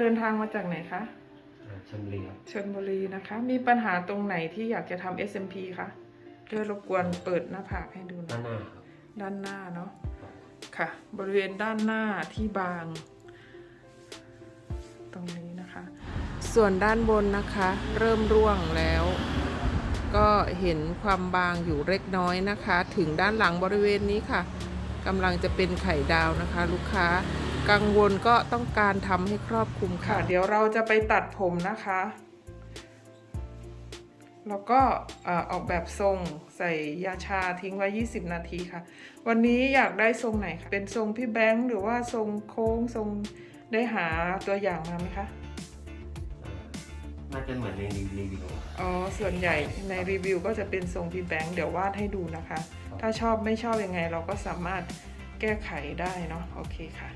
เดินทางมาจากไหนคะอ่าชลบุรีครับชลบุรีนะคะ มีปัญหาตรงไหนที่อยากจะทำ SMP คะเดี๋ยวรบกวนเปิดหน้าผากให้ดูหด้านะนหน้าครับด้านหน้าเนาะค่ะ บริเวณด้านหน้าที่บาง ตรงนี้นะคะ ส่วนด้านบนนะคะ เริ่มร่วงแล้ว ก็เห็นความบางอยู่เล็กน้อยนะคะ ถึงด้านหลังบริเวณนี้ค่ะกำลังจะเป็นไข่ดาวนะคะ ลูกค้า กังวลก็ต้องการทำให้ครอบคลุมค่ะ เดี๋ยวเราจะไปตัดผมนะคะ แล้วก็เอ่อออกแบบทรงใส่ยาชาทิ้งไว้ 20 นาทีค่ะ วันนี้อยากได้ทรงไหนคะเป็นทรงพี่แบงค์หรือว่าทรงโค้งทรงได้หาตัวอย่างมาไหมคะอ่าน่าจะเหมือนในรีวิวครับอ๋อ ส่วนใหญ่ในรีวิวก็จะเป็นทรงพี่แบงค์เดี๋ยววาดให้ดูนะคะ ถ้าชอบไม่ชอบยังไงเราก็สามารถแก้ไขได้เนาะ โอเคค่ะ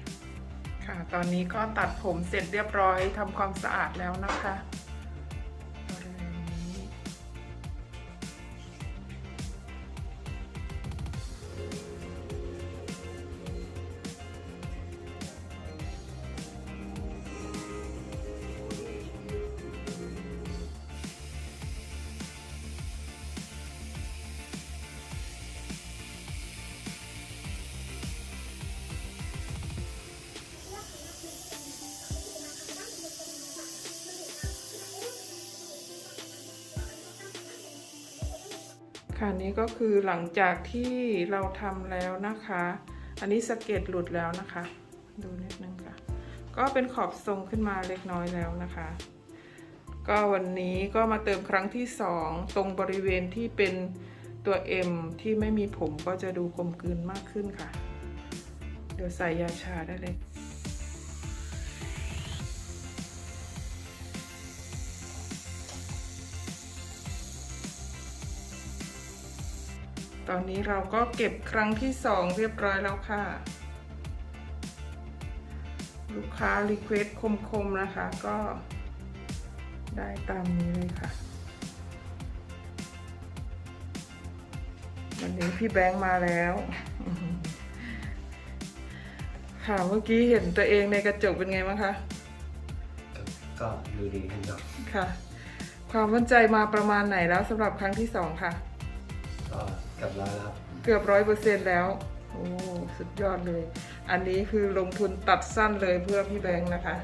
ค่ะ ตอนนี้ก็ตัดผมเสร็จเรียบร้อยทำความสะอาดแล้วนะคะ ค่ะนี่ก็คือหลังจากที่เราทำแล้วนะคะ อันนี้สเก็ตหลุดแล้วนะคะ ดูนิดนึงค่ะ ก็เป็นขอบทรงขึ้นมาเล็กน้อยแล้วนะคะ ก็วันนี้ก็มาเติมครั้งที่สองตรงบริเวณที่เป็นตัว M ที่ไม่มีผมก็จะดูกลมกลืนมากขึ้นค่ะ เดี๋ยวใส่ยาชาได้เลย อนนี้เราก็เก็บครั้งที่สองเรียบร้อยแล้วค่ะ ลูกค้ารีเควสคมๆนะคะก็ได้ตามนี้เลยค่ะ วันนี้พี่แบงค์มาแล้ว ค่ะเมื่อกี้เห็นตัวเองในกระจกเป็นไงบ้างคะ ก็ก็ดูดีขึ้นครับค่ะ ความมั่นใจมาประมาณไหนแล้วสำหรับครั้งที่สองค่ะก็เกับร้อยแล้ว เกือบร้อยเปอร์เซ็นต์แล้ว โอ้ สุดยอดเลย อันนี้คือลงทุนตัดสั้นเลยเพื่อพี่แบงค์นะคะ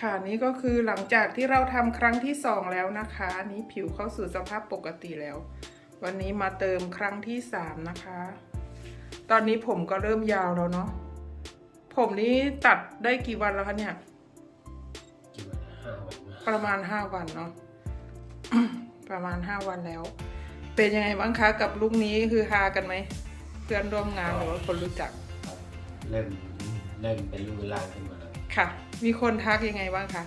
ค่ะนี่ก็คือหลังจากที่เราทำครั้งที่สองแล้วนะคะนี้ผิวเข้าสู่สภาพปกติแล้ว วันนี้มาเติมครั้งที่สามนะคะ ตอนนี้ผมก็เริ่มยาวแล้วเนาะผมนี้ตัดได้กี่วันแล้วคะเนี่ยกี่วันห้าวันนะประมาณห้าวันเนาะประมาณห้าวันแล้ว เป็นยังไงบ้างคะกับลูกนี้คือฮากันไหมเพื่อนร่วมงานหรือว่าคนรู้จักครับเริ่มเริ่มเป็นรูปเป็นร่างขึ้นมาแล้ว ค่ะ มีคนทักยังไงบ้างคะ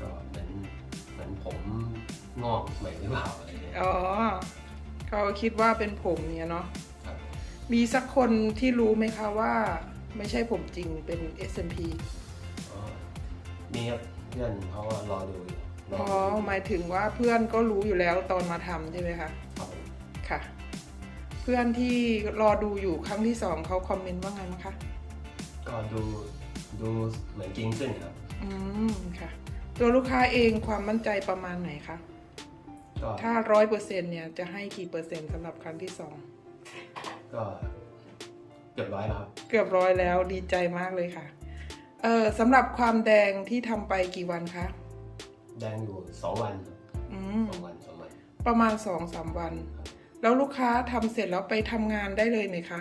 ก็เหมือนเหมือนผมงอกใหม่หรือเปล่าอะไรเงี้ยอ๋อเขาคิดว่าเป็นผมเนี่ยเนาะครับมีสักคนที่รู้ไหมคะว่า ไม่ใช่ผมจริงเป็น SMP อ๋อมีครับเพื่อนเขาก็รอดูอยู่รอ๋อดูหมายถึงว่าเพื่อนก็รู้อยู่แล้วตอนมาทำใช่ไหมคะครับผมค่ะ เพื่อนที่รอดูอยู่ครั้งที่สองเขาคอมเมนต์ว่าไงมั้งคะ ก็ดู ดูเหมือนจริงขึ้นครับ อืมค่ะ ตัวลูกค้าเองความมั่นใจประมาณไหนคะ ก็ถ้าร้อยเปอร์เซ็นเนี่ยจะให้กี่เปอร์เซ็นต์สำหรับครั้งที่สองก็เกือบร้อยแล้วครับเกือบร้อยแล้วดีใจมากเลยค่ะ เออสำหรับความแดงที่ทำไปกี่วันคะ แดงอยู่สองวันครับอืม สองวันสองวันประมาณสองสามวัน แล้วลูกค้าทำเสร็จแล้วไปทำงานได้เลยไหมคะ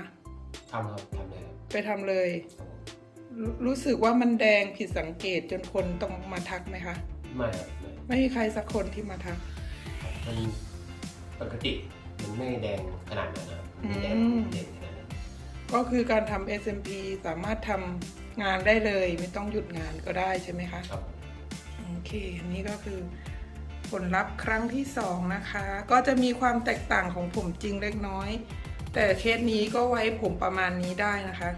ทำครับทำเลยครับ ไปทำเลย ครับผม รรู้สึกว่ามันแดงผิดสังเกตจนคนต้องมาทักไหมคะ ไม่ครับไม่ไม่มีใครสักคนที่มาทัก มันปกติมันไม่แดงขนาดนั้นนะครับมันไม่แดงอืม เด่นขนาดนั้นกก็คือการทำ SMP สามารถทำงานได้เลย ไม่ต้องหยุดงานก็ได้ใช่ไหมคะ ครับ โอเค อันนี้ก็คือผลลัพธ์ครั้งที่สองนะคะ ก็จะมีความแตกต่างของผมจริงเล็กน้อย แต่เคสนี้ก็ไว้ผมประมาณนี้ได้นะคะ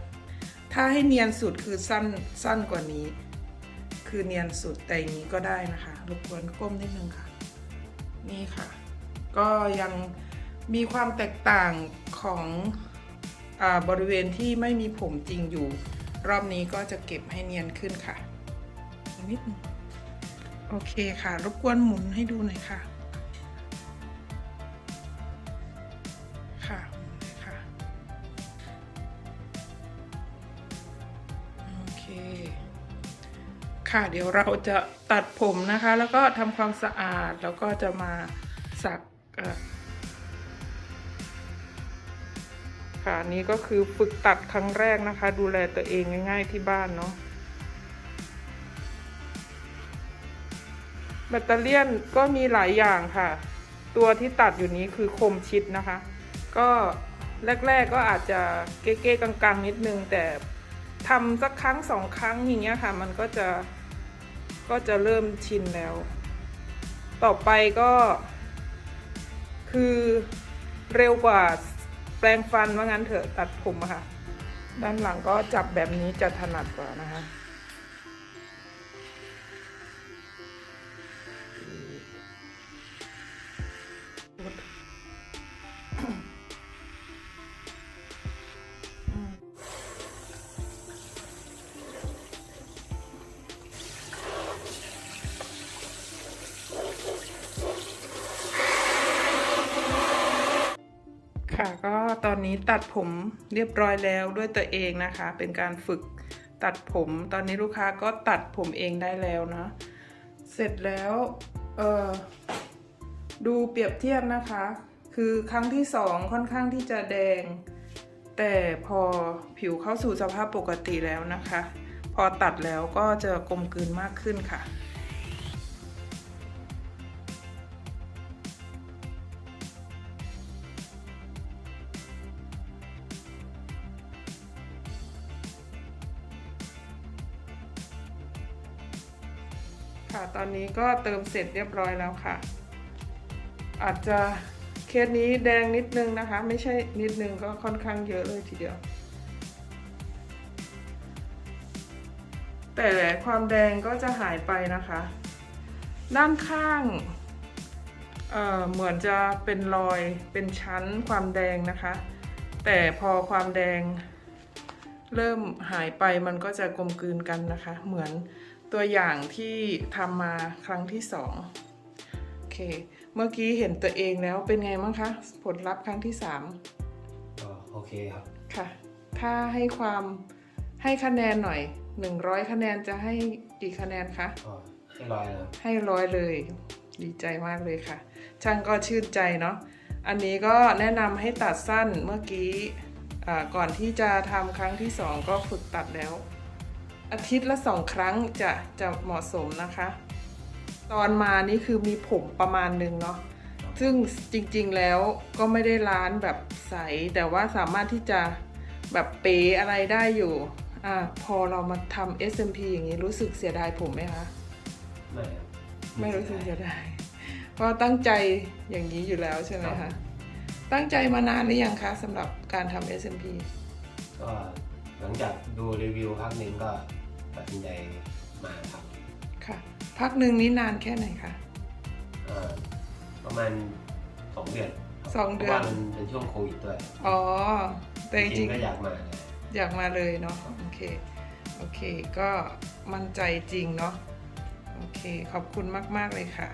ถ้าให้เนียนสุดคือสั้นสั้นกว่านี้ คือเนียนสุดแต่อย่างนี้ก็ได้นะคะรบกวนก้มนิดนึงค่ะ นี่ค่ะ ก็ยังมีความแตกต่างของอาบริเวณที่ไม่มีผมจริงอยู่ รอบนี้ก็จะเก็บให้เนียนขึ้นค่ะนิดนึงโอเคค่ะ รบกวนหมุนให้ดูหน่อยค่ะ ค่ะ เดี๋ยวเราจะตัดผมนะคะ แล้วก็ทำความสะอาดแล้วก็จะมาสักค่ะนี้ก็คือฝึกตัดครั้งแรกนะคะ ดูแลตัวเองง่าย ๆที่บ้านเนาะแบตเตอเลี่นก็มีหลายอย่างค่ะ ตัวที่ตัดอยู่นี้คือคมชิดนะคะ ก็แรก ๆก็อาจจะเก๊ๆกังๆ นิดนึง แต่ทำสักครั้งสองครั้งอย่างเงี้ยค่ะ มันก็จะ ก็จะเริ่มชินแล้ว ต่อไปก็ คือเร็วกว่าแปรงฟันว่างั้นเถอะตัดผมอะค่ะ ด้านหลังก็จับแบบนี้จะถนัดกว่านะคะค่ะ ตอนนี้ตัดผมเรียบร้อยแล้วด้วยตัวเองนะคะ เป็นการฝึกตัดผม ตอนนี้ลูกค้าก็ตัดผมเองได้แล้วนะเสร็จแล้วเออดูเปรียบเทียบนะคะ คือครั้งที่สองค่อนข้างที่จะแดง แต่พอผิวเข้าสู่สภาพปกติแล้วนะคะ พอตัดแล้วก็จะกลมกลืนมากขึ้นค่ะ ค่ะ ตอนนี้ก็เติมเสร็จเรียบร้อยแล้วค่ะ อาจจะเคสนี้แดงนิดนึงนะคะ ไม่ใช่นิดนึงก็ค่อนข้างเยอะเลยทีเดียว แต่ความแดงก็จะหายไปนะคะ ด้านข้างเเหมือนจะเป็นรอยเป็นชั้นความแดงนะคะ แต่พอความแดงเริ่มหายไปมันก็จะกลมกลืนกันนะคะ เหมือน ตัวอย่างที่ทำมาครั้งที่สองโอเค เมื่อกี้เห็นตัวเองแล้วเป็นไงบ้างคะ ผลลัพธ์ครั้งที่สามก็โอเคครับ ค่ะ ถ้าให้ความให้คะแนนหน่อย 100 คะแนนจะให้กี่คะแนนคะ ก็ให้ร้อยแล้วให้ร้อยเลย ดีใจมากเลยค่ะ ช่างก็ชื่นใจเนาะ อันนี้ก็แนะนำให้ตัดสั้นเมื่อกี้อ่าก่อนที่จะทำครั้งที่สองก็ฝึกตัดแล้ว อาทิตย์ละสองครั้งจะจะเหมาะสมนะคะ ตอนมานี่คือมีผมประมาณหนึ่งเนาะซึ่งจริงๆแล้วก็ไม่ได้ร้านแบบใส แต่ว่าสามารถที่จะแบบเป๋อะไรได้อยู่อ่าพอเรามาทำ SMP อย่างนี้รู้สึกเสียดายผมไหมคะ ไม่ครับไม่รู้สึกเสียดายเพราะตั้งใจอย่างนี้อยู่แล้วใช่ไหมครัคะบตั้งใจมานานหรือยังคะสำหรับการทำ SMP ก็ หลังจากดูรีวิวพักหนึ่งก็ตัดสินใจมาครับค่ะ พักหนึ่งนี้นานแค่ไหนคะเอ่อประมาณสองเดือนครับสองเดือนพราะว่ามันเป็นช่วงโควิดด้วยอ๋อแต่จจริริงงๆก็อยากมาเลยๆอยากมาเลยเนาะโอเคโอเคก็มั่นใจจริงเนาะโอเคขอบคุณมาก ๆ เลยค่ะ